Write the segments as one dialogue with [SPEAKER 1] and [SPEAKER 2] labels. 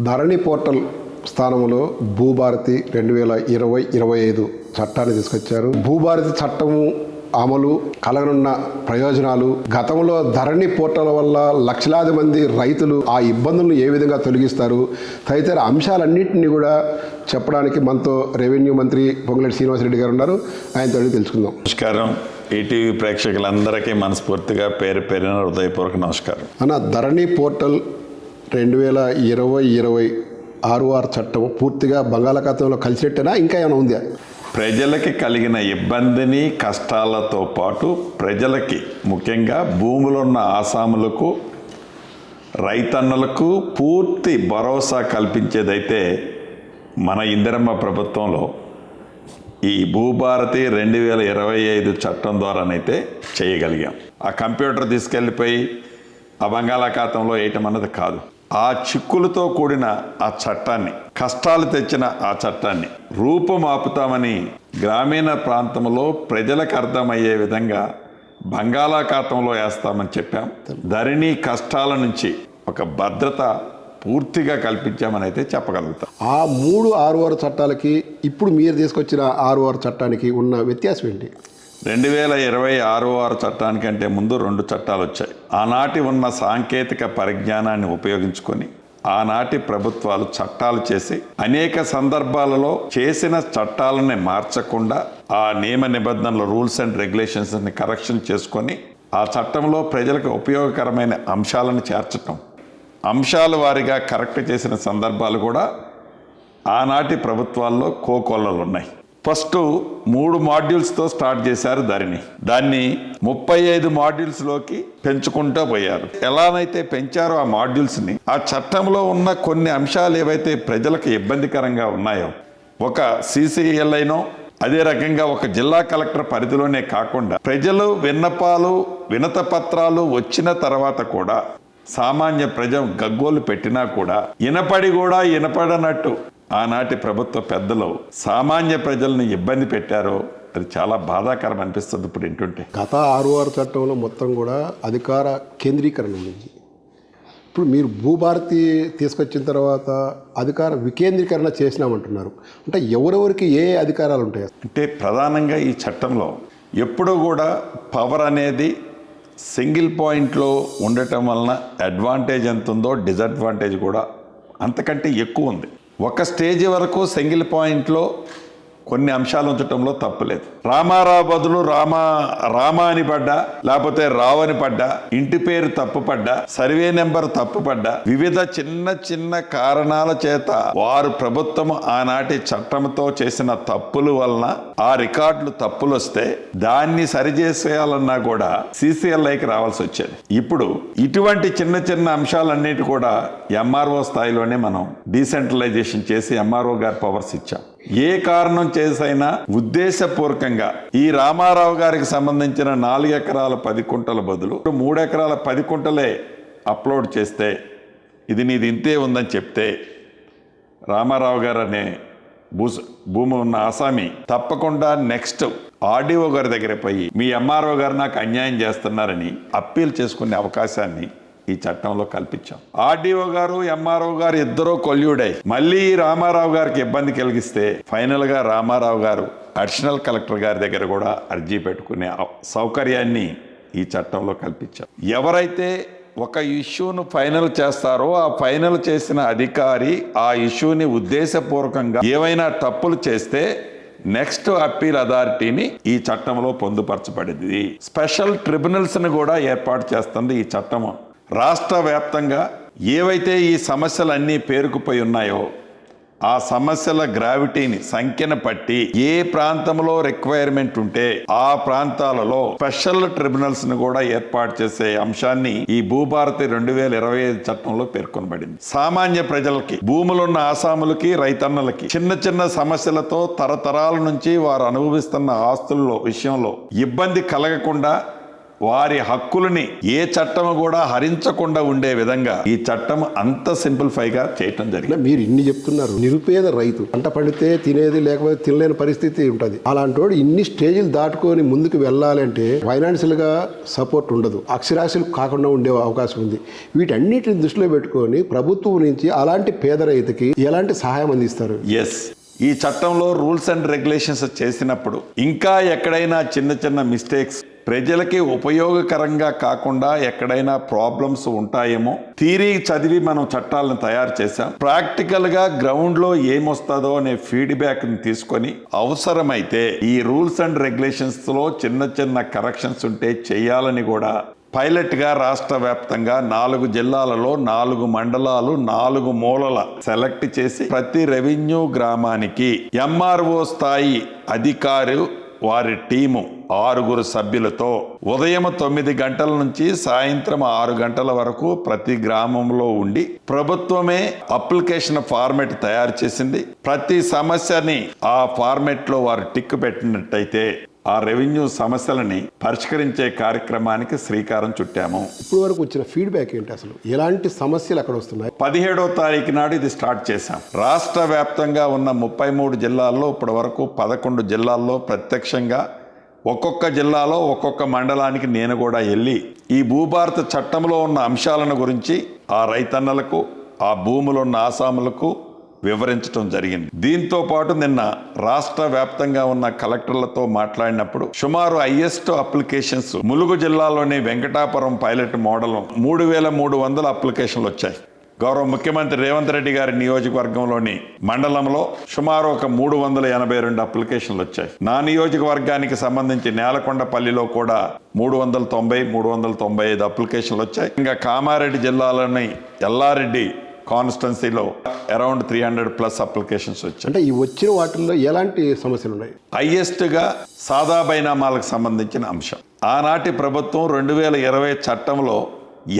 [SPEAKER 1] ధరణి portal స్థానంలో భూభారతి రెండు వేల ఇరవై ఇరవై ఐదు చట్టాన్ని తీసుకొచ్చారు. భూభారతి చట్టము అమలు కలగనున్న ప్రయోజనాలు గతంలో ధరణి పోర్టల్ వల్ల లక్షలాది మంది రైతులు ఆ ఇబ్బందులను ఏ విధంగా తొలగిస్తారు తదితర అంశాలన్నింటినీ కూడా చెప్పడానికి మనతో రెవెన్యూ మంత్రి పొంగులేటి శ్రీనివాసరెడ్డి గారు ఉన్నారు. ఆయనతో తెలుసుకుందాం.
[SPEAKER 2] నమస్కారం. ఈటీవీ ప్రేక్షకులందరికీ మనస్ఫూర్తిగా పేరు పేరిన హృదయపూర్వక నమస్కారం.
[SPEAKER 1] అన్న ధరణి పోర్టల్ రెండు వేల ఇరవై ఇరవై ఆరు ఆరు చట్టం పూర్తిగా బంగాళాఖాతంలో కలిసినట్టేనా? ఇంకా ఏమైనా ఉందా?
[SPEAKER 2] ప్రజలకి కలిగిన ఇబ్బందిని కష్టాలతో పాటు ప్రజలకి ముఖ్యంగా భూములున్న ఆసాములకు రైతన్నులకు పూర్తి భరోసా కల్పించేదైతే మన ఇందిరమ్మ ప్రభుత్వంలో ఈ భూభారతి రెండు వేల ఇరవై ఐదు చట్టం ద్వారానైతే చేయగలిగాం. ఆ కంప్యూటర్ తీసుకెళ్ళిపోయి ఆ బంగాళాఖాతంలో వేయటం అన్నది కాదు. ఆ చిక్కులతో కూడిన ఆ చట్టాన్ని కష్టాలు తెచ్చిన ఆ చట్టాన్ని రూపమాపుతామని గ్రామీణ ప్రాంతంలో ప్రజలకు అర్థమయ్యే విధంగా బంగాళాఖాతంలో వేస్తామని చెప్పాం. ధరణి కష్టాల నుంచి ఒక భద్రత పూర్తిగా కల్పించామని అయితే చెప్పగలుగుతాం.
[SPEAKER 1] ఆ మూడు ఆరు ఆరు చట్టాలకి ఇప్పుడు మీరు తీసుకొచ్చిన ఆరు ఆరు చట్టానికి ఉన్న వ్యత్యాసం ఏంటి
[SPEAKER 2] రెండు వేల ఇరవై ఆరో ఆరు చట్టానికంటే ముందు రెండు చట్టాలు వచ్చాయి ఆనాటి ఉన్న సాంకేతిక పరిజ్ఞానాన్ని ఉపయోగించుకొని ఆనాటి ప్రభుత్వాలు చట్టాలు చేసి అనేక సందర్భాలలో చేసిన చట్టాలని మార్చకుండా ఆ నియమ నిబంధనల రూల్స్ అండ్ రెగ్యులేషన్స్ని కరెక్షన్ చేసుకొని ఆ చట్టంలో ప్రజలకు ఉపయోగకరమైన అంశాలను చేర్చటం. అంశాల వారిగా కరెక్ట్ చేసిన సందర్భాలు కూడా ఆనాటి ప్రభుత్వాల్లో కోకొల్లలు ఉన్నాయి ఫస్ట్ మూడు మాడ్యూల్స్తో స్టార్ట్ చేశారు ధరణి. దాన్ని ముప్పై ఐదు మాడ్యూల్స్లోకి పెంచుకుంటూ పోయారు. ఎలానైతే పెంచారో ఆ మాడ్యూల్స్ని ఆ చట్టంలో ఉన్న కొన్ని అంశాలు ఏవైతే ప్రజలకు ఇబ్బందికరంగా ఉన్నాయో ఒక సీసీఎల్ఐనో అదే రకంగా ఒక జిల్లా కలెక్టర్ పరిధిలోనే కాకుండా ప్రజలు విన్నపాలు వినత పత్రాలు వచ్చిన తర్వాత కూడా సామాన్య ప్రజ గగ్గోలు పెట్టినా కూడా ఇనపడి కూడా ఇనపడనట్టు ఆనాటి ప్రభుత్వ పెద్దలు సామాన్య ప్రజల్ని ఇబ్బంది పెట్టారో అది చాలా బాధాకరం అనిపిస్తుంది ఇప్పుడు వింటుంటే.
[SPEAKER 1] గత ఆరు ఆరు చట్టంలో మొత్తం కూడా అధికార కేంద్రీకరణ ఉంది. ఇప్పుడు మీరు భూభారతి తీసుకొచ్చిన తర్వాత అధికార వికేంద్రీకరణ చేసినామంటున్నారు. అంటే ఎవరెవరికి ఏ ఏ అధికారాలు ఉంటాయి?
[SPEAKER 2] అంటే ప్రధానంగా ఈ చట్టంలో ఎప్పుడూ కూడా పవర్ అనేది సింగిల్ పాయింట్లో ఉండటం వలన అడ్వాంటేజ్ ఎంత ఉందో డిసడ్వాంటేజ్ కూడా అంతకంటే ఎక్కువ ఉంది. ఒక స్టేజ్ వరకు సింగిల్ పాయింట్లో కొన్ని అంశాలు ఉంచడంలో తప్పులేదు రామారావు బదులు రామ రామ అని పడ్డా లేకపోతే రావు అని పడ్డా ఇంటి పేరు తప్పు పడ్డా సర్వే నెంబర్ తప్పు పడ్డా వివిధ చిన్న చిన్న కారణాల చేత వారు ప్రభుత్వం ఆనాటి చట్టంతో చేసిన తప్పుల వలన ఆ రికార్డులు తప్పులు వస్తే దాన్ని సరిచేసేయాలన్నా కూడా సిసిఎల్ఐకి రావాల్సి వచ్చేది. ఇప్పుడు ఇటువంటి చిన్న చిన్న అంశాలన్నిటి కూడా ఎంఆర్ఓ స్థాయిలోనే మనం డీసెంట్రలైజేషన్ చేసి ఎంఆర్ఓ గారి పవర్స్ ఇచ్చాం. ఏ కారణం చేసైనా ఉద్దేశపూర్వకంగా ఈ రామారావు గారికి సంబంధించిన నాలుగు ఎకరాల పది కుంటల బదులు మూడు ఎకరాల పది కుంటలే అప్లోడ్ చేస్తే ఇది నీది ఇంతే ఉందని చెప్తే రామారావు గారు అనే భూ భూమి ఉన్న ఆసామి తప్పకుండా నెక్స్ట్ ఆర్డీఓ గారి దగ్గర పోయి మీ ఎంఆర్ఓ గారు నాకు అన్యాయం చేస్తున్నారని అప్పీల్ చేసుకునే అవకాశాన్ని ఈ చట్టంలో కల్పించాం. ఆర్డీఓ గారు ఎంఆర్ఓ గారు ఇద్దరూ కొల్యూడై మళ్ళీ రామారావు గారికి ఇబ్బంది కలిగిస్తే ఫైనల్గా రామారావు గారు అడిషనల్ కలెక్టర్ గారి దగ్గర కూడా అర్జీ పెట్టుకునే సౌకర్యాన్ని ఈ చట్టంలో కల్పించాం. ఎవరైతే ఒక ఇష్యూను ఫైనల్ చేస్తారో ఆ ఫైనల్ చేసిన అధికారి ఆ ఇష్యూని ఉద్దేశపూర్వకంగా ఏవైనా తప్పులు చేస్తే నెక్స్ట్ అప్పీల్ అథారిటీని ఈ చట్టంలో పొందుపరచబడింది. స్పెషల్ ట్రిబ్యునల్స్ని కూడా ఏర్పాటు చేస్తుంది ఈ చట్టం రాష్ట్ర వ్యాప్తంగా ఏవైతే ఈ సమస్యలన్నీ పేరుకుపోయి ఉన్నాయో ఆ సమస్యల గ్రావిటీని సంఖ్యను పట్టి ఏ ప్రాంతంలో రిక్వైర్మెంట్ ఉంటే ఆ ప్రాంతాలలో స్పెషల్ ట్రిబ్యునల్స్ను కూడా ఏర్పాటు చేసే అంశాన్ని ఈ భూభారతి రెండు వేల ఇరవై ఐదు చట్టంలో పేర్కొనబడింది. సామాన్య ప్రజలకి భూములున్న ఆసాములకి రైతన్నలకి చిన్న చిన్న సమస్యలతో తరతరాల నుంచి వారు అనుభవిస్తున్న ఆస్తుల్లో విషయంలో ఇబ్బంది కలగకుండా వారి హక్కులని ఏ చట్టం కూడా హరించకుండా ఉండే విధంగా ఈ చట్టం అంత సింప్లిఫైగా చేయటం జరిగింది.
[SPEAKER 1] మీరు ఇన్ని చెప్తున్నారు. నిరుపేద రైతు పంట పడితే తినేది లేకపోతే తినలేని పరిస్థితి ఉంటుంది. అలాంటి వాడు ఇన్ని స్టేజ్లు దాటుకొని ముందుకు వెళ్ళాలంటే ఫైనాన్షియల్గా సపోర్ట్ ఉండదు. అక్షరాస్యులు కాకుండా ఉండే అవకాశం ఉంది. వీటన్నిటిని దృష్టిలో పెట్టుకొని ప్రభుత్వం నుంచి అలాంటి పేద రైతుకి ఎలాంటి సహాయం అందిస్తారు?
[SPEAKER 2] ఎస్ ఈ చట్టంలో రూల్స్ అండ్ రెగ్యులేషన్స్ చేసినప్పుడు ఇంకా ఎక్కడైనా చిన్న చిన్న మిస్టేక్స్ ప్రజలకి ఉపయోగకరంగా కాకుండా ఎక్కడైనా ప్రాబ్లమ్స్ ఉంటాయేమో. థీరీ చదివి మనం చట్టాలను తయారు చేశాం. ప్రాక్టికల్గా గ్రౌండ్లో ఏమొస్తుందో అనే ఫీడ్బ్యాక్ని తీసుకొని అవసరమైతే ఈ రూల్స్ అండ్ రెగ్యులేషన్స్లో చిన్న చిన్న కరెక్షన్స్ ఉంటే చేయాలని కూడా పైలట్గా రాష్ట్ర వ్యాప్తంగా నాలుగు జిల్లాలలో నాలుగు మండలాలు నాలుగు మూలల సెలెక్ట్ చేసి ప్రతి రెవెన్యూ గ్రామానికి ఎంఆర్ఓ స్థాయి అధికారు వారి టీము ఆరుగురు సభ్యులతో ఉదయం తొమ్మిది గంటల నుంచి సాయంత్రం ఆరు గంటల వరకు ప్రతి గ్రామంలో ఉండి ప్రభుత్వమే అప్లికేషన్ ఫార్మెట్ తయారు చేసింది. ప్రతి సమస్యని ఆ ఫార్మెట్లో వారు టిక్ పెట్టినట్టయితే ఆ రెవెన్యూ సమస్యలని పరిష్కరించే కార్యక్రమానికి శ్రీకారం చుట్టాము.
[SPEAKER 1] ఇప్పుడు వరకు వచ్చిన ఫీడ్బ్యాక్ ఏంటి అసలు? ఎలాంటి సమస్యలు అక్కడ వస్తున్నాయి?
[SPEAKER 2] పదిహేడో తారీఖు నాడు ఇది స్టార్ట్ చేశాం. రాష్ట్ర వ్యాప్తంగా ఉన్న ముప్పై మూడు జిల్లాల్లో ఇప్పటి వరకు పదకొండు జిల్లాల్లో ప్రత్యక్షంగా ఒక్కొక్క జిల్లాలో ఒక్కొక్క మండలానికి నేను కూడా వెళ్ళి ఈ భూభారత చట్టంలో ఉన్న అంశాలను గురించి ఆ రైతన్నలకు ఆ భూములు ఉన్న ఆసాములకు వివరించడం జరిగింది. దీంతో పాటు నిన్న రాష్ట్ర వ్యాప్తంగా ఉన్న కలెక్టర్లతో మాట్లాడినప్పుడు సుమారు హైయెస్ట్ అప్లికేషన్స్ ములుగు జిల్లాలోని వెంకటాపురం పైలట్ మోడల్ మూడు వేల మూడు వందల అప్లికేషన్లు వచ్చాయి. గౌరవ ముఖ్యమంత్రి రేవంత్ రెడ్డి గారి నియోజకవర్గంలోని మండలంలో సుమారు ఒక మూడు వందల ఎనభై రెండు అప్లికేషన్లు వచ్చాయి. నా నియోజకవర్గానికి సంబంధించి నేలకొండపల్లిలో కూడా మూడు వందల తొంభై మూడు వందల తొంభై ఐదు అప్లికేషన్లు వచ్చాయి. ఇంకా కామారెడ్డి జిల్లాలోని Yellareddy కాన్స్టెన్సీలో around three hundred plus applications వచ్చాయి.
[SPEAKER 1] అంటే ఈ వచ్చిన వాటిల్లో ఎలాంటి సమస్యలు ఉన్నాయి
[SPEAKER 2] హైయెస్ట్గా సాదా బైనామాలకు సంబంధించిన అంశం. ఆనాటి ప్రభుత్వం రెండు వేల ఇరవై చట్టంలో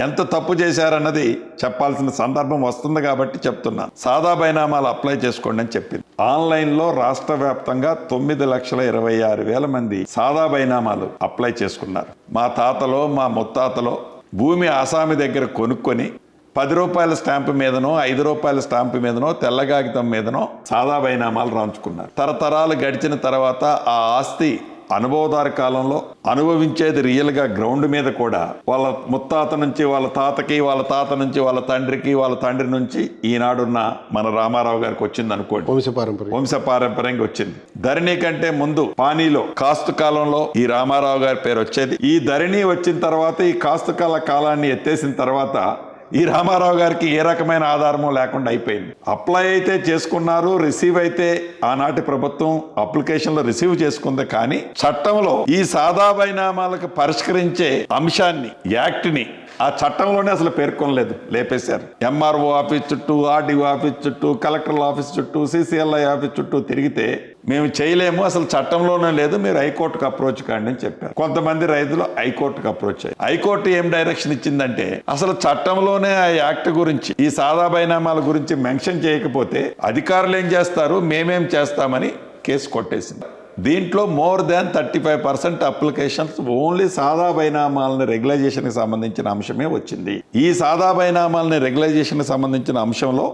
[SPEAKER 2] ఎంత తప్పు చేశారన్నది చెప్పాల్సిన సందర్భం వస్తుంది కాబట్టి చెప్తున్నా. సాదా బైనామాలు అప్లై చేసుకోండి అని చెప్పింది. ఆన్లైన్లో రాష్ట్ర వ్యాప్తంగా తొమ్మిది లక్షల ఇరవై ఆరు వేల మంది సాదా బైనామాలు అప్లై చేసుకున్నారు. మా తాతలో మా ముత్తాతలో భూమి ఆసామి దగ్గర కొనుక్కొని పది రూపాయల స్టాంపు మీదనో ఐదు రూపాయల స్టాంపు మీదనో తెల్ల కాగితం మీదనో సాదా బైనామాలు రాంచుకున్నారు. తరతరాలు గడిచిన తర్వాత ఆ ఆస్తి అనుభవదారు కాలంలో అనుభవించేది రియల్గా గ్రౌండ్ మీద కూడా. వాళ్ళ ముత్తాత నుంచి వాళ్ళ తాతకి వాళ్ళ తాత నుంచి వాళ్ళ తండ్రికి వాళ్ళ తండ్రి నుంచి ఈనాడున్న మన రామారావు గారికి వచ్చింది అనుకోండి.
[SPEAKER 1] వంశపారంపర్యం.
[SPEAKER 2] వంశ పారంపర్యంగా వచ్చింది. ధరణి కంటే ముందు పానీలో కాస్తు కాలంలో ఈ రామారావు గారి పేరు వచ్చేది. ఈ ధరణి వచ్చిన తర్వాత ఈ కాస్తు కాల కాలాన్ని ఎత్తేసిన తర్వాత ఈ రామారావు గారికి ఏ రకమైన ఆధారము లేకుండా అయిపోయింది. అప్లై అయితే చేసుకున్నారు రిసీవ్ అయితే ఆనాటి ప్రభుత్వం అప్లికేషన్లో రిసీవ్ చేసుకుంది. కానీ చట్టంలో ఈ సాదా బైనామాలకు పరిష్కరించే అంశాన్ని యాక్ట్ని ఆ చట్టంలోనే అసలు పేర్కొనలేదు లేపేశారు. ఎంఆర్ఓ ఆఫీస్ చుట్టూ ఆర్డీఓ ఆఫీస్ చుట్టూ కలెక్టర్ల ఆఫీస్ చుట్టూ సిసిఎల్ఐ ఆఫీస్ చుట్టూ తిరిగితే మేము చేయలేము అసలు చట్టంలోనే లేదు మీరు హైకోర్టుకు అప్రోచ్ కాండి అని చెప్పారు. కొంతమంది రైతులు హైకోర్టుకు అప్రోచ్ అయ్యారు. హైకోర్టు ఏం డైరెక్షన్ ఇచ్చిందంటే అసలు చట్టంలోనే ఆ యాక్ట్ గురించి ఈ సాదా బైనామాల గురించి మెన్షన్ చేయకపోతే అధికారులు ఏం చేస్తారు మేమేం చేస్తామని కేసు కొట్టేసింది. దీంట్లో more than thirty five percent applications only సాదా బైనామాలని రెగ్యులైజేషన్కి సంబంధించిన అంశమే వచ్చింది. ఈ సాదా బైనామాలని రెగ్యులైజేషన్కి సంబంధించిన అంశంలో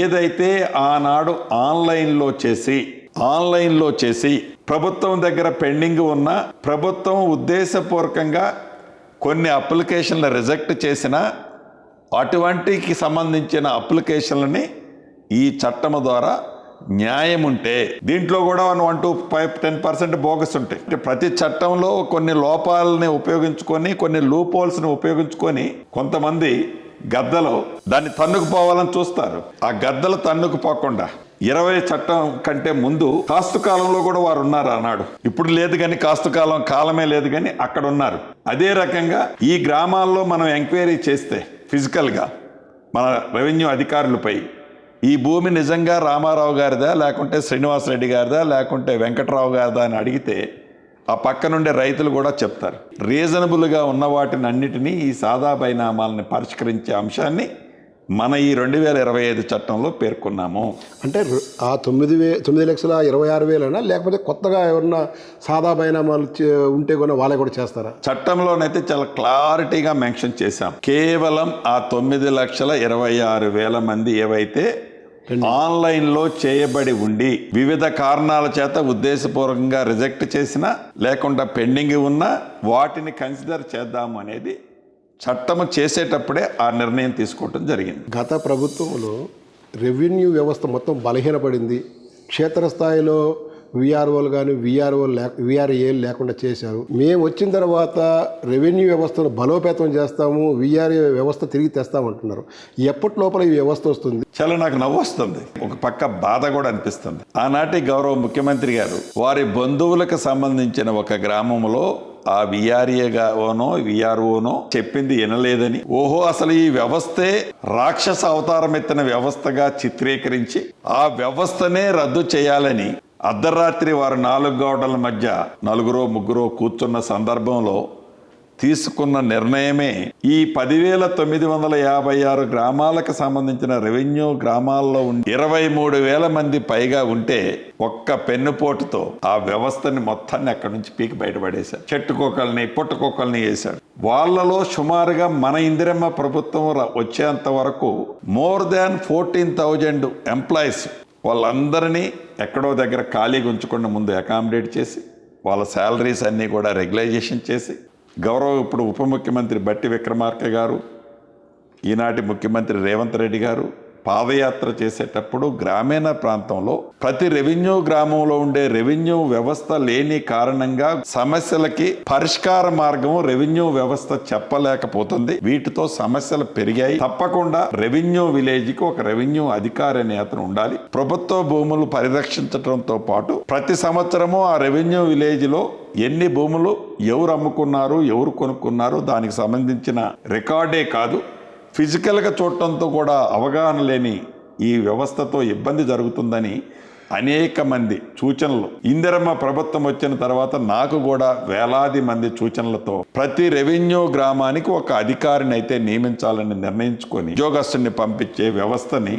[SPEAKER 2] ఏదైతే ఆనాడు ఆన్లైన్లో చేసి ఆన్లైన్లో చేసి ప్రభుత్వం దగ్గర పెండింగ్ ఉన్న ప్రభుత్వం ఉద్దేశపూర్వకంగా కొన్ని అప్లికేషన్లు రిజెక్ట్ చేసిన అటువంటికి సంబంధించిన అప్లికేషన్లని ఈ చట్టం ద్వారా న్యాయం ఉంటే దీంట్లో కూడా one two five ten percent bogus ఉంటాయి. ప్రతి చట్టంలో కొన్ని లోపాలని ఉపయోగించుకొని కొన్ని లూపోల్స్ని ఉపయోగించుకొని కొంతమంది గద్దలు దాన్ని తన్నుకుపోవాలని చూస్తారు. ఆ గద్దలు తన్నుకుపోకుండా ఇరవై చట్టం కంటే ముందు కాస్తు కాలంలో కూడా వారు ఉన్నారు అన్నాడు ఇప్పుడు లేదు కానీ కాస్తు కాలం కాలమే లేదు కానీ అక్కడ ఉన్నారు. అదే రకంగా ఈ గ్రామాల్లో మనం ఎంక్వైరీ చేస్తే ఫిజికల్గా మన రెవెన్యూ అధికారులపై ఈ భూమి నిజంగా రామారావు గారిదా లేకుంటే శ్రీనివాసరెడ్డి గారిదా లేకుంటే వెంకట్రావు గారిదా అని అడిగితే ఆ పక్కనుండే రైతులు కూడా చెప్తారు. రీజనబుల్గా ఉన్న వాటిని అన్నిటినీ ఈ సాదా బైనామాలని పరిష్కరించే అంశాన్ని మన ఈ రెండు వేల ఇరవై ఐదు చట్టంలో పేర్కొన్నాము.
[SPEAKER 1] అంటే ఆ తొమ్మిది వే తొమ్మిది లక్షల ఇరవై ఆరు వేలైనా లేకపోతే కొత్తగా ఎవరన్నా సాదా బైనామాలు ఉంటే కూడా వాళ్ళే కూడా చేస్తారా?
[SPEAKER 2] చట్టంలోనైతే చాలా క్లారిటీగా మెన్షన్ చేశాం. కేవలం ఆ తొమ్మిది లక్షల ఇరవై ఆరు వేల మంది ఏవైతే ఆన్లైన్లో చేయబడి ఉండి వివిధ కారణాల చేత ఉద్దేశపూర్వకంగా రిజెక్ట్ చేసినా లేకుండా పెండింగ్ ఉన్నా వాటిని కన్సిడర్ చేద్దాము అనేది చట్టము చేసేటప్పుడే ఆ నిర్ణయం తీసుకోవటం జరిగింది.
[SPEAKER 1] గత ప్రభుత్వంలో రెవెన్యూ వ్యవస్థ మొత్తం బలహీనపడింది. క్షేత్రస్థాయిలో విఆర్ఓలు కానీ విఆర్ఓలు లేక విఆర్ఏలు లేకుండా చేశారు. మేము వచ్చిన తర్వాత రెవెన్యూ వ్యవస్థను బలోపేతం చేస్తాము విఆర్ఏ వ్యవస్థ తిరిగి తెస్తామంటున్నారు ఎప్పటి లోపల ఈ వ్యవస్థ వస్తుంది?
[SPEAKER 2] చాలా నాకు నవ్వు వస్తుంది. ఒక పక్క బాధ కూడా అనిపిస్తుంది. ఆనాటి గౌరవ ముఖ్యమంత్రి గారు వారి బంధువులకు సంబంధించిన ఒక గ్రామంలో ఆ విఆర్ఏగానో విఆర్ఓనో చెప్పింది వినలేదని ఓహో అసలు ఈ వ్యవస్థే రాక్షస అవతారం ఎత్తిన వ్యవస్థగా చిత్రీకరించి ఆ వ్యవస్థనే రద్దు చేయాలని అర్ధరాత్రి వారు నాలుగు గోడల మధ్య నలుగురో ముగ్గురో కూర్చున్న సందర్భంలో తీసుకున్న నిర్ణయమే ఈ పదివేల తొమ్మిది వందల యాభై ఆరు గ్రామాలకు సంబంధించిన రెవెన్యూ గ్రామాల్లో ఉండి ఇరవై మూడు వేల మంది పైగా ఉంటే ఒక్క పెన్నుపోటుతో ఆ వ్యవస్థని మొత్తాన్ని అక్కడి నుంచి పీకి బయటపడేశాడు చెట్టుకోకల్ని పుట్టకోకల్ని వేశాడు వాళ్ళలో సుమారుగా మన ఇందిరమ్మ ప్రభుత్వం వచ్చేంత వరకు more than fourteen thousand employees వాళ్ళందరినీ ఎక్కడో దగ్గర ఖాళీగా ఉంచకుండా ముందు అకామిడేట్ చేసి వాళ్ళ శాలరీస్ అన్నీ కూడా రెగ్యులైజేషన్ చేసి గౌరవ ఇప్పుడు ఉప ముఖ్యమంత్రి బట్టి విక్రమార్క గారు ఈనాటి ముఖ్యమంత్రి రేవంత్ రెడ్డి గారు పాదయాత్ర చేసేటప్పుడు గ్రామీణ ప్రాంతంలో ప్రతి రెవెన్యూ గ్రామంలో ఉండే రెవెన్యూ వ్యవస్థ లేని కారణంగా సమస్యలకి పరిష్కార మార్గం రెవెన్యూ వ్యవస్థ చెప్పలేకపోతుంది. వీటితో సమస్యలు పెరిగాయి. తప్పకుండా రెవెన్యూ విలేజ్కి ఒక రెవెన్యూ అధికారి అనే అతను ఉండాలి. ప్రభుత్వ భూములు పరిరక్షించడంతో పాటు ప్రతి సంవత్సరము ఆ రెవెన్యూ విలేజ్లో ఎన్ని భూములు ఎవరు అమ్ముకున్నారు ఎవరు కొనుక్కున్నారు దానికి సంబంధించిన రికార్డే కాదు. ఫిజికల్గా చూడటంతో కూడా అవగాహన లేని ఈ వ్యవస్థతో ఇబ్బంది జరుగుతుందని అనేక మంది సూచనలు. ఇందిరమ్మ ప్రభుత్వం వచ్చిన తర్వాత నాకు కూడా వేలాది మంది సూచనలతో ప్రతి రెవెన్యూ గ్రామానికి ఒక అధికారిని అయితే నియమించాలని నిర్ణయించుకొని ఉద్యోగస్తుని పంపించే వ్యవస్థని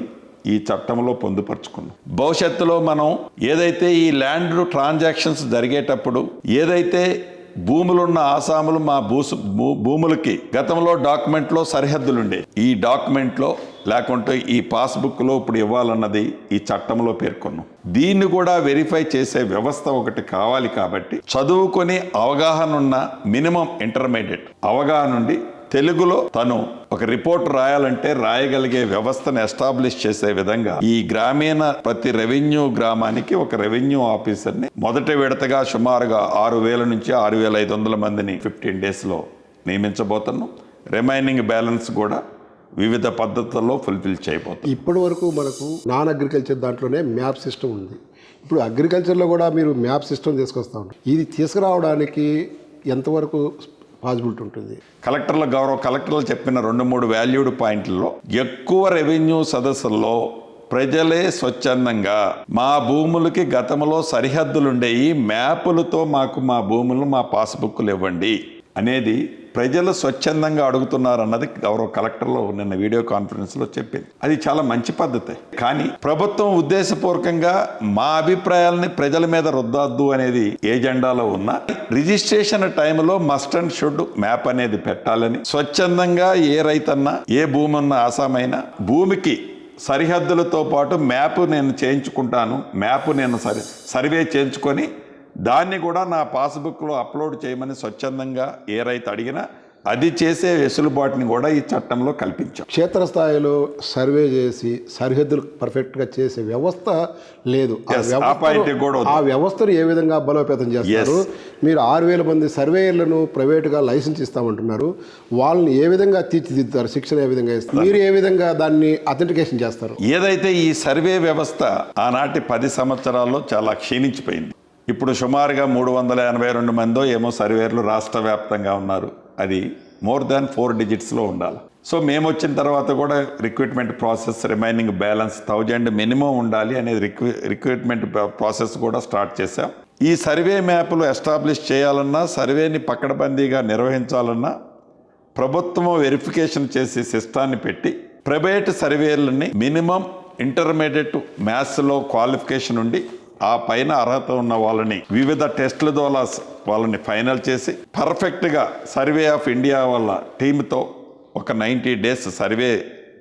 [SPEAKER 2] ఈ చట్టంలో పొందుపరుచుకున్నాం. భవిష్యత్తులో మనం ఏదైతే ఈ ల్యాండ్ ట్రాన్సాక్షన్స్ జరిగేటప్పుడు ఏదైతే భూములున్న ఆసాములు మా భూసు భూ- భూములకి గతంలో డాక్యుమెంట్లో సరిహద్దులుండే. ఈ డాక్యుమెంట్లో లేకుంటే ఈ పాస్బుక్లో ఇప్పుడు ఇవ్వాలన్నది ఈ చట్టంలో పేర్కొన్నాం. దీన్ని కూడా వెరిఫై చేసే వ్యవస్థ ఒకటి కావాలి కాబట్టి చదువుకొని అవగాహన ఉన్న మినిమం ఇంటర్మీడియట్ అవగాహన ఉండి తెలుగులో తను ఒక రిపోర్ట్ రాయాలంటే రాయగలిగే వ్యవస్థను ఎస్టాబ్లిష్ చేసే విధంగా ఈ గ్రామీణ ప్రతి రెవెన్యూ గ్రామానికి ఒక రెవెన్యూ ఆఫీసర్ని మొదటి విడతగా సుమారుగా ఆరు వేల నుంచి ఆరు వేల ఐదు వందల మందిని ఫిఫ్టీన్ డేస్లో నియమించబోతున్నాం. రిమైనింగ్ బ్యాలెన్స్ కూడా వివిధ పద్ధతుల్లో ఫుల్ఫిల్ చేయబోతుంది
[SPEAKER 1] ఇప్పటి వరకు మనకు నాన్ అగ్రికల్చర్ దాంట్లోనే మ్యాప్ సిస్టమ్ ఉంది. ఇప్పుడు అగ్రికల్చర్లో కూడా మీరు మ్యాప్ సిస్టమ్ తీసుకొస్తా ఉన్నారు. ఇది తీసుకురావడానికి ఎంతవరకు పాసిబిలిటీ ఉంటుంది.
[SPEAKER 2] కలెక్టర్ల గౌరవ కలెక్టర్లు చెప్పిన రెండు మూడు వాల్యూడ్ పాయింట్లలో ఎక్కువ రెవెన్యూ సదస్సుల్లో ప్రజలే స్వచ్ఛందంగా మా భూములకి గతంలో సరిహద్దులుండేవి మ్యాపులతో మాకు మా భూములు మా పాస్బుక్లు ఇవ్వండి అనేది ప్రజలు స్వచ్ఛందంగా అడుగుతున్నారు అన్నది గౌరవ కలెక్టర్లో నిన్న వీడియో కాన్ఫరెన్స్లో చెప్పింది. అది చాలా మంచి పద్ధతి. కానీ ప్రభుత్వం ఉద్దేశపూర్వకంగా మా అభిప్రాయాలని ప్రజల మీద రుద్దొద్దు అనేది ఏజెండాలో ఉన్న రిజిస్ట్రేషన్ టైంలో మస్ట్ అండ్ షుడ్ మ్యాప్ అనేది పెట్టాలని స్వచ్ఛందంగా ఏ రైతన్నా ఏ భూమి ఉన్న ఆసామైనా భూమికి సరిహద్దులతో పాటు మ్యాప్ నేను చేయించుకుంటాను మ్యాప్ నేను సరి సర్వే చేయించుకొని దాన్ని కూడా నా పాస్బుక్లో అప్లోడ్ చేయమని స్వచ్ఛందంగా ఏ రైతు అడిగినా అది చేసే వెసులుబాటుని కూడా ఈ చట్టంలో కల్పించాం.
[SPEAKER 1] క్షేత్రస్థాయిలో సర్వే చేసి సరిహద్దులు పర్ఫెక్ట్గా చేసే వ్యవస్థ లేదు. ఆ వ్యవస్థను ఏ విధంగా బలోపేతం చేస్తారు మీరు ఆరు వేల మంది సర్వేయర్లను ప్రైవేట్గా లైసెన్స్ ఇస్తామంటున్నారు. వాళ్ళని ఏ విధంగా తీర్చిదిద్దుతారు? శిక్షణ ఏ విధంగా ఇస్తారు? మీరు ఏ విధంగా దాన్ని అథెంటికేషన్ చేస్తారు?
[SPEAKER 2] ఏదైతే ఈ సర్వే వ్యవస్థ ఆనాటి పది సంవత్సరాల్లో చాలా క్షీణించిపోయింది. ఇప్పుడు సుమారుగా మూడు వందల ఎనభై రెండు మందో ఏమో సర్వేర్లు రాష్ట్ర వ్యాప్తంగా ఉన్నారు. అది మోర్ దాన్ ఫోర్ డిజిట్స్లో ఉండాలి. సో మేము వచ్చిన తర్వాత కూడా recruitment process remaining balance thousand minimum ఉండాలి అనేది రిక్రూ రిక్రూట్మెంట్ ప్రాసెస్ కూడా స్టార్ట్ చేశాం. ఈ సర్వే మ్యాప్లు ఎస్టాబ్లిష్ చేయాలన్నా సర్వేని పక్కడబందీగా నిర్వహించాలన్నా ప్రభుత్వం వెరిఫికేషన్ చేసే సిస్టాన్ని పెట్టి ప్రైవేట్ సర్వేలని మినిమం ఇంటర్మీడియట్ మ్యాథ్స్లో క్వాలిఫికేషన్ ఉండి ఆ పైన అర్హత ఉన్న వాళ్ళని వివిధ టెస్టుల ద్వారా వాళ్ళని ఫైనల్ చేసి పర్ఫెక్ట్గా సర్వే ఆఫ్ ఇండియా వాళ్ళ టీంతో ఒక నైంటీ డేస్ సర్వే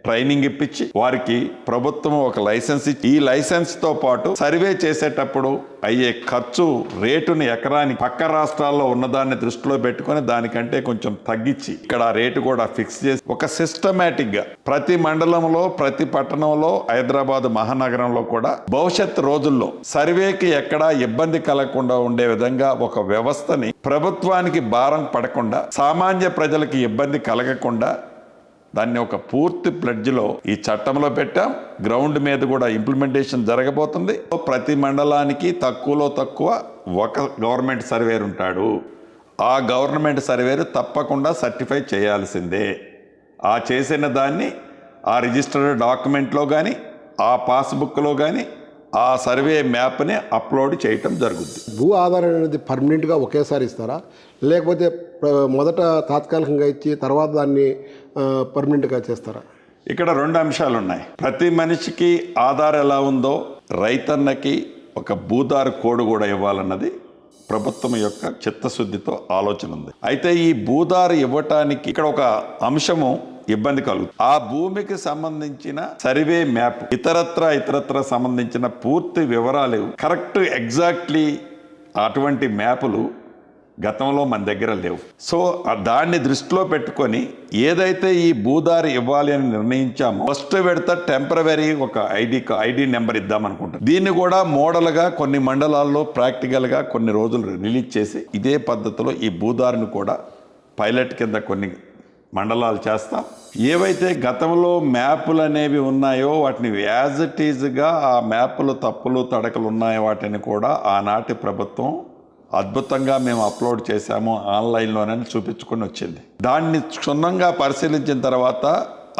[SPEAKER 2] ట్రైనింగ్ ఇప్పించి వారికి ప్రభుత్వం ఒక లైసెన్స్ ఇచ్చి ఈ లైసెన్స్తో పాటు సర్వే చేసేటప్పుడు అయ్యే ఖర్చు రేటుని ఎకరానికి పక్క రాష్ట్రాల్లో ఉన్నదాన్ని దృష్టిలో పెట్టుకొని దానికంటే కొంచెం తగ్గించి ఇక్కడ రేటు కూడా ఫిక్స్ చేసి ఒక సిస్టమేటిక్గా ప్రతి మండలంలో ప్రతి పట్టణంలో హైదరాబాద్ మహానగరంలో కూడా భవిష్యత్ రోజుల్లో సర్వేకి ఎక్కడా ఇబ్బంది కలగకుండా ఉండే విధంగా ఒక వ్యవస్థని ప్రభుత్వానికి భారం పడకుండా సామాన్య ప్రజలకి ఇబ్బంది కలగకుండా దాన్ని ఒక పూర్తి ప్లడ్జ్లో ఈ చట్టంలో పెట్టాం. గ్రౌండ్ మీద కూడా ఇంప్లిమెంటేషన్ జరగబోతుంది. ప్రతి మండలానికి తక్కువలో తక్కువ ఒక గవర్నమెంట్ సర్వేర్ ఉంటాడు. ఆ గవర్నమెంట్ సర్వేరు తప్పకుండా సర్టిఫై చేయాల్సిందే. ఆ చేసిన దాన్ని ఆ రిజిస్టర్డ్ డాక్యుమెంట్లో కానీ ఆ పాస్బుక్లో కానీ ఆ సర్వే మ్యాప్ని అప్లోడ్ చేయటం జరుగుద్ది.
[SPEAKER 1] భూ ఆధారం అనేది పర్మనెంట్గా ఒకేసారి ఇస్తారా? లేకపోతే మొదట తాత్కాలికంగా ఇచ్చి తర్వాత దాన్ని పర్మనెంట్గా చేస్తారా?
[SPEAKER 2] ఇక్కడ రెండు అంశాలు ఉన్నాయి ప్రతి మనిషికి ఆధార్ ఎలా ఉందో రైతన్నకి ఒక భూదారు కోడ్ కూడా ఇవ్వాలన్నది ప్రభుత్వం యొక్క చిత్తశుద్ధితో ఆలోచన ఉంది. అయితే ఈ భూదారు ఇవ్వటానికి ఇక్కడ ఒక అంశము ఇబ్బంది కలుగుతుంది. ఆ భూమికి సంబంధించిన సర్వే మ్యాప్ ఇతరత్ర ఇతరత్ర సంబంధించిన పూర్తి వివరాలు కరెక్ట్ ఎగ్జాక్ట్లీ అటువంటి మ్యాపులు గతంలో మన దగ్గర లేవు. సో దాన్ని దృష్టిలో పెట్టుకొని ఏదైతే ఈ భూదారి ఇవ్వాలి అని నిర్ణయించామో ఫస్ట్ విడత టెంపరవరీ ఒక ఐడి ఐడి నెంబర్ ఇద్దామనుకుంటాం దీన్ని కూడా మోడల్గా కొన్ని మండలాల్లో ప్రాక్టికల్గా కొన్ని రోజులు రిలీజ్ చేసి ఇదే పద్ధతిలో ఈ భూదారిని కూడా పైలట్ కింద కొన్ని మండలాలు చేస్తాం. ఏవైతే గతంలో మ్యాపులు అనేవి ఉన్నాయో వాటిని యాజ్ ఇట్ ఈజ్గా ఆ మ్యాపులు తప్పులు తడకలు ఉన్నాయో వాటిని కూడా ఆనాటి ప్రభుత్వం అద్భుతంగా మేము అప్లోడ్ చేశాము ఆన్లైన్లోనే చూపించుకొని వచ్చింది. దాన్ని క్షుణ్ణంగా పరిశీలించిన తర్వాత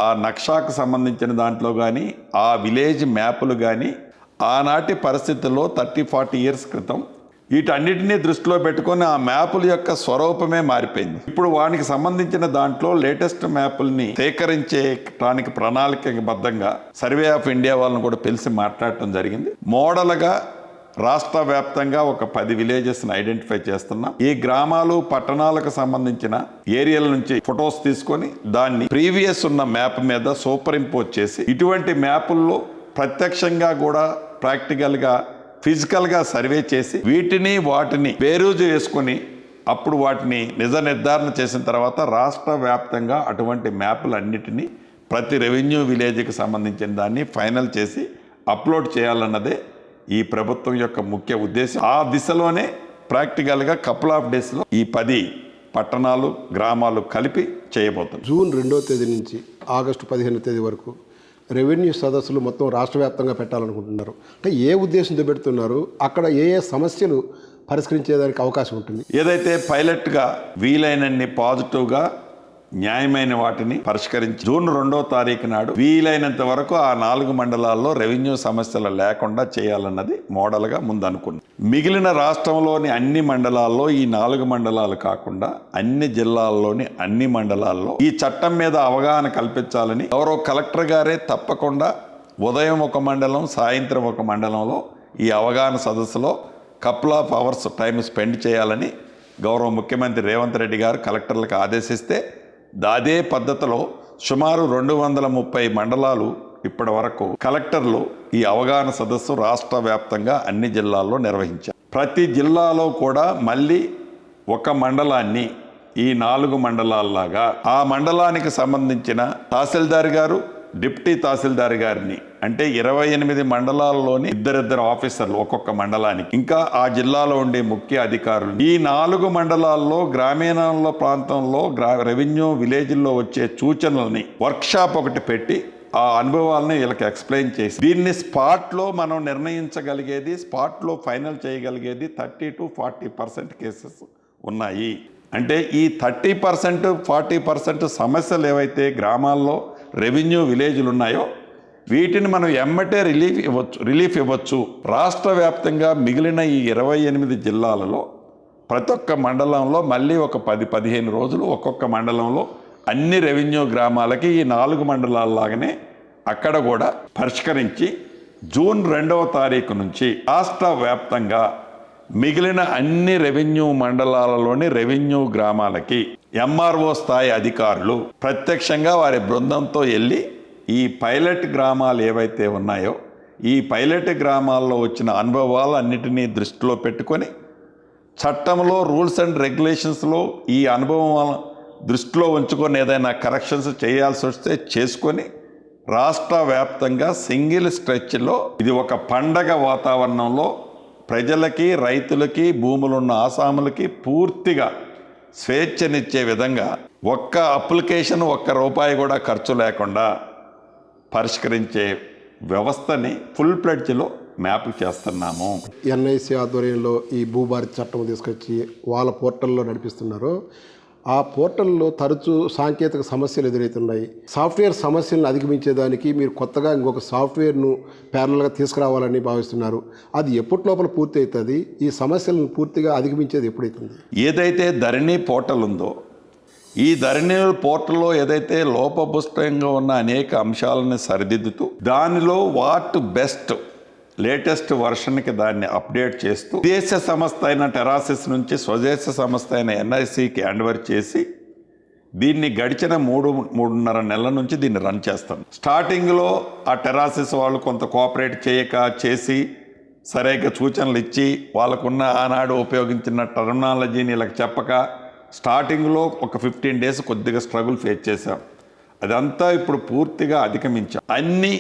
[SPEAKER 2] ఆ నక్షాకు సంబంధించిన దాంట్లో కానీ ఆ విలేజ్ మ్యాపులు కానీ ఆనాటి పరిస్థితుల్లో థర్టీ ఫార్టీ ఇయర్స్ క్రితం వీటన్నిటినీ దృష్టిలో పెట్టుకొని ఆ మ్యాపుల యొక్క స్వరూపమే మారిపోయింది. ఇప్పుడు వానికి సంబంధించిన దాంట్లో లేటెస్ట్ మ్యాపుల్ని సేకరించేటానికి ప్రణాళికబద్ధంగా సర్వే ఆఫ్ ఇండియా వాళ్ళని కూడా పిలిచి మాట్లాడటం జరిగింది. మోడల్గా రాష్ట్ర వ్యాప్తంగా ఒక పది విలేజెస్ని ఐడెంటిఫై చేస్తున్నాం. ఈ గ్రామాలు పట్టణాలకు సంబంధించిన ఏరియాల నుంచి ఫొటోస్ తీసుకొని దాన్ని ప్రీవియస్ ఉన్న మ్యాప్ మీద సూపర్ ఇంపోజ్ చేసి ఇటువంటి మ్యాపుల్లో ప్రత్యక్షంగా కూడా ప్రాక్టికల్గా ఫిజికల్గా సర్వే చేసి వీటిని వాటిని బేరూజు వేసుకొని అప్పుడు వాటిని నిజ నిర్ధారణ చేసిన తర్వాత రాష్ట్ర వ్యాప్తంగా అటువంటి మ్యాపులన్నిటినీ ప్రతి రెవెన్యూ విలేజ్కి సంబంధించిన దాన్ని ఫైనల్ చేసి అప్లోడ్ చేయాలన్నదే ఈ ప్రభుత్వం యొక్క ముఖ్య ఉద్దేశం ఆ దిశలోనే ప్రాక్టికల్గా కపుల్ ఆఫ్ డేస్లో ఈ పది పట్టణాలు గ్రామాలు కలిపి చేయబోతుంది
[SPEAKER 1] జూన్ రెండో తేదీ నుంచి ఆగస్టు పదిహేను తేదీ వరకు రెవెన్యూ సదస్సులు మొత్తం రాష్ట్ర వ్యాప్తంగా పెట్టాలనుకుంటున్నారు. అంటే ఏ ఉద్దేశంతో పెడుతున్నారు? అక్కడ ఏ ఏ సమస్యలు పరిష్కరించేదానికి అవకాశం ఉంటుంది?
[SPEAKER 2] ఏదైతే పైలట్గా వీలైనన్ని పాజిటివ్గా న్యాయమైన వాటిని పరిష్కరించి జూన్ రెండో తారీఖు నాడు వీలైనంత వరకు ఆ నాలుగు మండలాల్లో రెవెన్యూ సమస్యలు లేకుండా చేయాలన్నది మోడల్గా ముందనుకుంది మిగిలిన రాష్ట్రంలోని అన్ని మండలాల్లో ఈ నాలుగు మండలాలు కాకుండా అన్ని జిల్లాల్లోని అన్ని మండలాల్లో ఈ చట్టం మీద అవగాహన కల్పించాలని ఎవరో కలెక్టర్ గారే తప్పకుండా ఉదయం ఒక మండలం సాయంత్రం ఒక మండలంలో ఈ అవగాహన సదస్సులో couple of hours time spend చేయాలని గౌరవ ముఖ్యమంత్రి రేవంత్ రెడ్డి గారు కలెక్టర్లకు ఆదేశిస్తే అదే పద్ధతిలో సుమారు రెండు వందల ముప్పై మండలాలు ఇప్పటి వరకు కలెక్టర్లు ఈ అవగాహన సదస్సు రాష్ట్ర వ్యాప్తంగా అన్ని జిల్లాల్లో నిర్వహించారు. ప్రతి జిల్లాలో కూడా మళ్ళీ ఒక మండలాన్ని ఈ నాలుగు మండలాల్లాగా. ఆ మండలానికి సంబంధించిన తహసీల్దార్ గారు డిప్టీ తహసీల్దార్ గారిని అంటే ఇరవై ఎనిమిది మండలాల్లోని ఇద్దరిద్దరు ఆఫీసర్లు ఒక్కొక్క మండలానికి. ఇంకా ఆ జిల్లాలో ఉండే ముఖ్య అధికారులు. ఈ నాలుగు మండలాల్లో గ్రామీణంలో ప్రాంతంలో గ్రా రెవెన్యూ విలేజ్ల్లో వచ్చే సూచనల్ని వర్క్షాప్ ఒకటి పెట్టి ఆ అనుభవాలని వీళ్ళకి ఎక్స్ప్లెయిన్ చేసి దీన్ని స్పాట్లో మనం నిర్ణయించగలిగేది స్పాట్లో ఫైనల్ చేయగలిగేది thirty to forty percent cases ఉన్నాయి. అంటే ఈ థర్టీ పర్సెంట్ ఫార్టీ పర్సెంట్ సమస్యలు ఏవైతే గ్రామాల్లో రెవెన్యూ విలేజ్లు ఉన్నాయో వీటిని మనం ఎమ్మటే రిలీఫ్ ఇవ్వచ్చు రిలీఫ్ ఇవ్వచ్చు. రాష్ట్ర వ్యాప్తంగా మిగిలిన ఈ ఇరవై ఎనిమిది జిల్లాలలో ప్రతి ఒక్క మండలంలో మళ్ళీ ఒక పది పదిహేను రోజులు ఒక్కొక్క మండలంలో అన్ని రెవెన్యూ గ్రామాలకి ఈ నాలుగు మండలాల్లాగానే అక్కడ కూడా పరిష్కరించి జూన్ రెండవ తారీఖు నుంచి రాష్ట్ర వ్యాప్తంగా మిగిలిన అన్ని రెవెన్యూ మండలాలలోని రెవెన్యూ గ్రామాలకి ఎంఆర్ఓ స్థాయి అధికారులు ప్రత్యక్షంగా వారి బృందంతో వెళ్ళి ఈ పైలట్ గ్రామాలు ఏవైతే ఉన్నాయో ఈ పైలట్ గ్రామాల్లో వచ్చిన అనుభవాలన్నిటినీ దృష్టిలో పెట్టుకొని చట్టంలో రూల్స్ అండ్ రెగ్యులేషన్స్లో ఈ అనుభవం దృష్టిలో ఉంచుకొని ఏదైనా కరెక్షన్స్ చేయాల్సి వస్తే చేసుకొని రాష్ట్ర వ్యాప్తంగా సింగిల్ స్ట్రెచ్లో ఇది ఒక పండగ వాతావరణంలో ప్రజలకి రైతులకి భూములున్న ఆసాములకి పూర్తిగా స్వేచ్ఛనిచ్చే విధంగా ఒక్క అప్లికేషన్ ఒక్క రూపాయి కూడా ఖర్చు లేకుండా పరిష్కరించే వ్యవస్థని ఫుల్ ప్లెడ్జ్లో మ్యాప్ చేస్తున్నాము.
[SPEAKER 1] ఎన్ఐసి ఆధ్వర్యంలో ఈ భూభారతి చట్టం తీసుకొచ్చి వాళ్ళ పోర్టల్లో నడిపిస్తున్నారు. ఆ పోర్టల్లో తరచూ సాంకేతిక సమస్యలు ఎదురవుతున్నాయి సాఫ్ట్వేర్ సమస్యలను అధిగమించేదానికి మీరు కొత్తగా ఇంకొక సాఫ్ట్వేర్ను ప్యారల్గా తీసుకురావాలని భావిస్తున్నారు. అది ఎప్పటి లోపల పూర్తి అవుతుంది ఈ సమస్యలను పూర్తిగా అధిగమించేది ఎప్పుడైతుంది?
[SPEAKER 2] ఏదైతే ధరణి పోర్టల్ ఉందో ఈ ధరణి పోర్టల్లో ఏదైతే లోపపుష్టంగా ఉన్న అనేక అంశాలను సరిదిద్దుతూ దానిలో వాట్ బెస్ట్ లేటెస్ట్ వర్షన్కి దాన్ని అప్డేట్ చేస్తూ దేశ సంస్థ అయిన టెరాసిస్ నుంచి స్వదేశ సంస్థ అయిన ఎన్ఐసికి హ్యాండ్ఓవర్ చేసి దీన్ని గడిచిన మూడు మూడున్నర నెలల నుంచి దీన్ని రన్ చేస్తాం స్టార్టింగ్లో ఆ టెరాసిస్ వాళ్ళు కొంత కోఆపరేట్ చేయక చేసి సరైన సూచనలు ఇచ్చి వాళ్ళకున్న ఆనాడు ఉపయోగించిన టెర్మినాలజీని ఇలా చెప్పక స్టార్టింగ్లో ఒక ఫిఫ్టీన్ డేస్ కొద్దిగా స్ట్రగుల్ ఫేస్ చేశాం. అదంతా ఇప్పుడు పూర్తిగా అధిగమించాం. అన్ని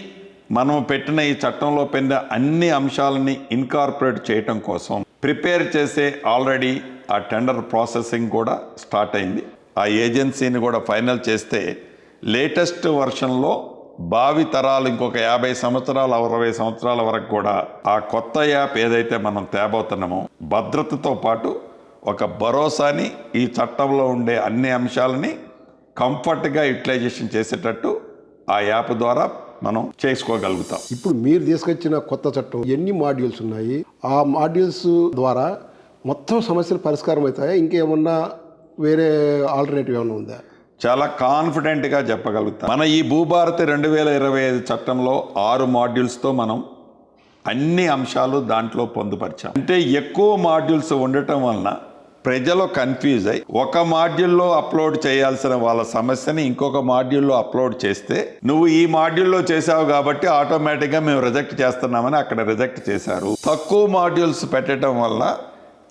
[SPEAKER 2] మనం పెట్టిన ఈ చట్టంలో పెట్టిన అన్ని అంశాలని ఇన్కార్పొరేట్ చేయటం కోసం ప్రిపేర్ చేసే ఆల్రెడీ ఆ టెండర్ ప్రాసెసింగ్ కూడా స్టార్ట్ అయింది. ఆ ఏజెన్సీని కూడా ఫైనల్ చేస్తే లేటెస్ట్ వర్షన్లో భావి తరాలు ఇంకొక యాభై సంవత్సరాలు అరవై సంవత్సరాల వరకు కూడా ఆ కొత్త యాప్ ఏదైతే మనం తేబోతున్నామో భద్రతతో పాటు ఒక భరోసాని ఈ చట్టంలో ఉండే అన్ని అంశాలని కంఫర్ట్గా యూటిలైజేషన్ చేసేటట్టు ఆ యాప్ ద్వారా మనం చేసుకోగలుగుతాం.
[SPEAKER 1] ఇప్పుడు మీరు తీసుకొచ్చిన కొత్త చట్టం ఎన్ని మాడ్యూల్స్ ఉన్నాయి? ఆ మాడ్యూల్స్ ద్వారా మొత్తం సమస్యలు పరిష్కారం అవుతాయా? ఇంకేమన్నా వేరే ఆల్టర్నేటివ్ ఏమైనా ఉందా?
[SPEAKER 2] చాలా కాన్ఫిడెంట్గా చెప్పగలుగుతాం. మన ఈ భూభారతి రెండు వేల ఇరవై ఐదు చట్టంలో ఆరు మాడ్యూల్స్తో మనం అన్ని అంశాలు దాంట్లో పొందుపరిచాం. అంటే ఎక్కువ మాడ్యూల్స్ ఉండటం వలన ప్రజలు కన్ఫ్యూజ్ అయ్యి ఒక మాడ్యూల్లో అప్లోడ్ చేయాల్సిన వాళ్ళ సమస్యని ఇంకొక మాడ్యూల్లో అప్లోడ్ చేస్తే నువ్వు ఈ మాడ్యూల్లో చేసావు కాబట్టి ఆటోమేటిక్గా మేము రిజెక్ట్ చేస్తున్నామని అక్కడ రిజెక్ట్ చేశారు. తక్కువ మాడ్యూల్స్ పెట్టడం వల్ల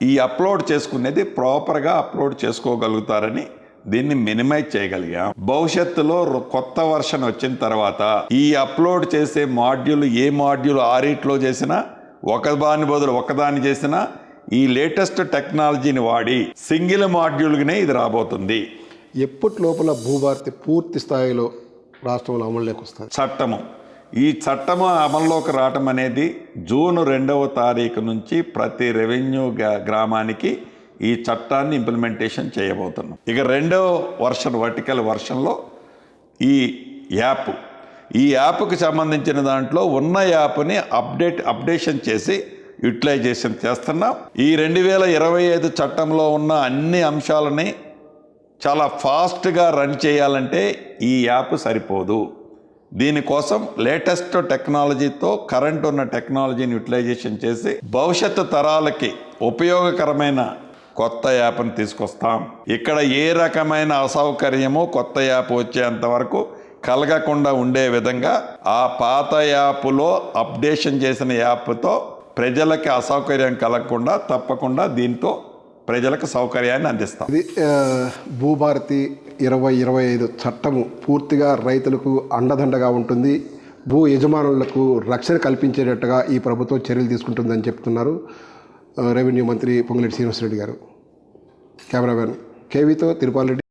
[SPEAKER 2] ఈ అప్లోడ్ చేసుకునేది ప్రాపర్గా అప్లోడ్ చేసుకోగలుగుతారని దీన్ని మినిమైజ్ చేయగలిగాం. భవిష్యత్తులో కొత్త వర్షన్ వచ్చిన తర్వాత ఈ అప్లోడ్ చేసే మాడ్యూల్ ఏ మాడ్యూల్ ఆరిట్లో చేసినా ఒకదాని బదులు ఒకదాన్ని చేసినా ఈ లేటెస్ట్ టెక్నాలజీని వాడి సింగిల్ మాడ్యూల్గానే ఇది రాబోతుంది.
[SPEAKER 1] ఎప్పటి లోపల భూభారతి పూర్తి స్థాయిలో రాష్ట్రంలో అమలులోకి వస్తుంది?
[SPEAKER 2] చట్టము. ఈ చట్టము అమల్లోకి రావటం అనేది జూన్ రెండవ తారీఖు నుంచి ప్రతి రెవెన్యూ గ్రామానికి ఈ చట్టాన్ని ఇంప్లిమెంటేషన్ చేయబోతున్నాం. ఇక రెండవ వర్షన్ వర్టికల్ వర్షన్లో ఈ యాప్. ఈ యాప్కి సంబంధించిన దాంట్లో ఉన్న యాప్ని అప్డేట్ అప్డేషన్ చేసి యూటిలైజేషన్ చేస్తున్నాం. ఈ రెండు వేల ఇరవై ఐదు చట్టంలో ఉన్న అన్ని అంశాలని చాలా ఫాస్ట్గా రన్ చేయాలంటే ఈ యాప్ సరిపోదు. దీనికోసం లేటెస్ట్ టెక్నాలజీతో కరెంట్ ఉన్న టెక్నాలజీని యూటిలైజేషన్ చేసి భవిష్యత్తు తరాలకి ఉపయోగకరమైన కొత్త యాప్ని తీసుకొస్తాం. ఇక్కడ ఏ రకమైన అసౌకర్యము కొత్త యాప్ వచ్చేంత వరకు కలగకుండా ఉండే విధంగా ఆ పాత యాప్లో అప్డేషన్ చేసిన యాప్తో ప్రజలకి అసౌకర్యం కలగకుండా తప్పకుండా దీంతో ప్రజలకు సౌకర్యాన్ని అందిస్తాం.
[SPEAKER 1] ఇది భూభారతి ఇరవై ఇరవై ఐదు చట్టము పూర్తిగా రైతులకు అండదండగా ఉంటుంది. భూ యజమానులకు రక్షణ కల్పించేటట్టుగా ఈ ప్రభుత్వం చర్యలు తీసుకుంటుందని చెప్తున్నారు. రెవెన్యూ మంత్రి పొంగులేటి శ్రీనివాసరెడ్డి గారు. కెమెరామెన్ కేవీతో తిరుపాలరెడ్డి